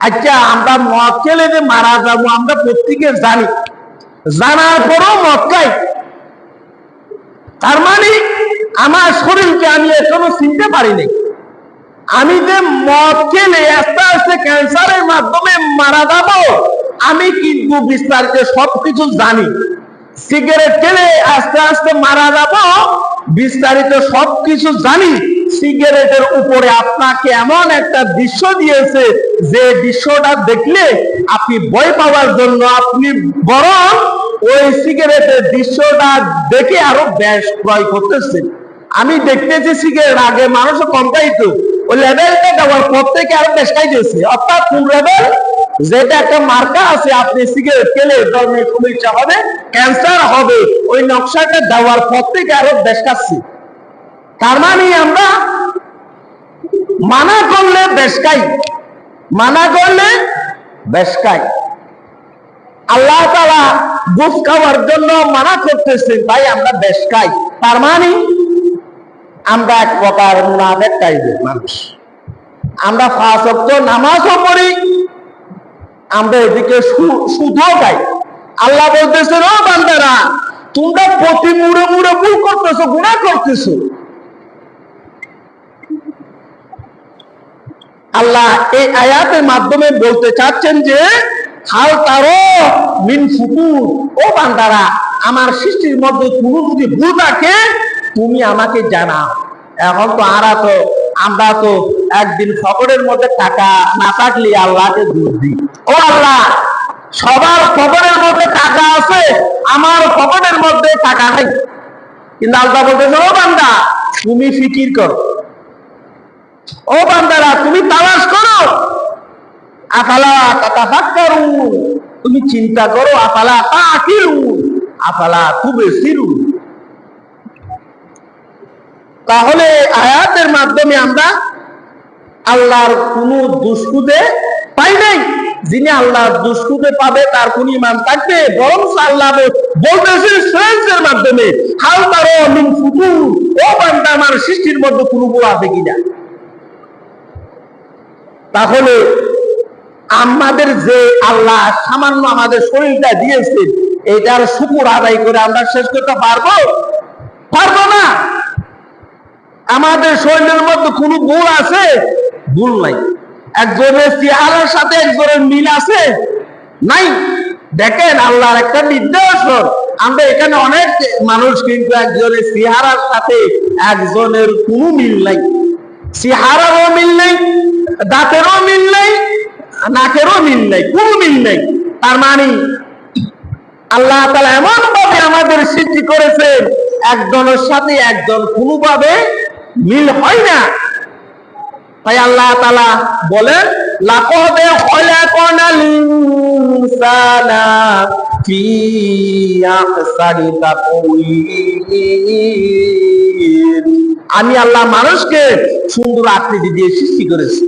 আচ্ছা আমরা মদ খেলে যে মারা যাব, আমরা প্রত্যেকে জানি। জানার পরও মদ খাই তার মানে আমার শরীরকে আমি এখনও চিনতে পারিনি। আমি যে মদ খেলে আস্তে আস্তে ক্যান্সারের মাধ্যমে মারা যাব, আমি কিন্তু বিস্তারিত সবকিছু জানি। সিগারেট খেলে আস্তে আস্তে মারা যাব, বিস্তারিত সবকিছু জানি। সিগারেটের উপরে আপনাকে এমন একটা দৃশ্য দিয়েছে যে দৃশ্যটা দেখলে আপনি ভয় পাওয়ার জন্য আপনি বরং ওই সিগারেটের দৃশ্যটা দেখে আরও ব্যাস ক্রয় করতেছেন আমি দেখতেছি সিগারেট, আগে মানুষ কম খাইতো ওই লেভেলটা দেওয়ার পর থেকে আরও বেশ খাইতেছে। অর্থাৎ কোন লেভেল যেটা একটা মার্কা আছে, আপনি সিগারেট খেলে ধর্মের সমস্যা হবে ক্যান্সার হবে, ওই নকশাটা দেওয়ার পর থেকে আরও বেশ খাচ্ছি। তার মানে আমরা মানা করলে বেশ খাই মানা করলে বেশ খাই আল্লাহ তালা বুফ খাওয়ার জন্য মানা করতেছে, তাই আমরা বেশ খাই তার মানে আমরা এক প্রকার মুনাফেক টাইপের মানুষ। আমরা অক্ট নামাজও পড়ি, আমরা এদিকে সুদও খাই আল্লাহ বলতেছে, ও বান্দারা, তোমরা প্রতি মুড়ে মুড়ে ভুল করতেছো গুণা করতেছো। আল্লাহ এই আয়াতের মাধ্যমে বলতে চাচ্ছেন যে, হাল তারো মিন ফুকুর ও বান্দারা, আমার সৃষ্টির মধ্যে কোনো যদি ভুল থাকে, তুমি আমাকে জানাও। এখন তো আরা তো, আমরা তো একদিন ফকরের মধ্যে টাকা না থাকলে আল্লাহকে দূর দিই। ও আল্লাহ, সবার ফকরের মধ্যে টাকা আছে, আমার ফকরের মধ্যে টাকা নাই। কিন্তু আল্লাহ বলতেছে, ও বান্দা, তুমি ফিকির করো। ও বান্দারা, তুমি তালাশ করো। আফালা তুমি চিন্তা করো, আফালা তাহলে আয়াতের মাধ্যমে আমরা আল্লাহর কোন দুষ্কুতে পাই নাই। যিনি আল্লাহর দুষ্কুতে পাবে, তার কোন ইমান থাকবে। বরং আল্লাহ বলতেছে মাধ্যমে, হাল ও বান্দা, আমার সৃষ্টির মধ্যে কোনো গুণ আছে কিনা? তাহলে আমাদের যে আল্লাহ সামান্য আমাদের শরীরটা দিয়েছে, এটার শুকুর আদায় করে আমরা শেষ করতে পারব? পারব না। আমাদের শরীরের মধ্যে কোনো ভুল আছে? ভুল নাই। একজনের চেহারার সাথে একজনের মিল আছে? নাই। দেখেন, আল্লাহর একটা নির্দেশন আমরা এখানে অনেক মানুষ কিন্তু একজনের চেহারার সাথে একজনের কোনো মিল নাই। চেহারারও মিল নেই দাঁতেরও মিল নেই, নাকেরও মিল নেই, কোনো মিল নেই। তার মানে আল্লাহ তালা এমন ভাবে আমাদের সৃষ্টি করেছেন, একজনের সাথে একজন কোনোভাবে মিল হয় না। তাই আল্লাহ তালা বলেন, লাকদে খলাকনাল ইনসানা ফি আহসানি তাকওয়িম আমি আল্লাহ মানুষকে সুন্দর আকৃতি দিয়ে সৃষ্টি করেছি।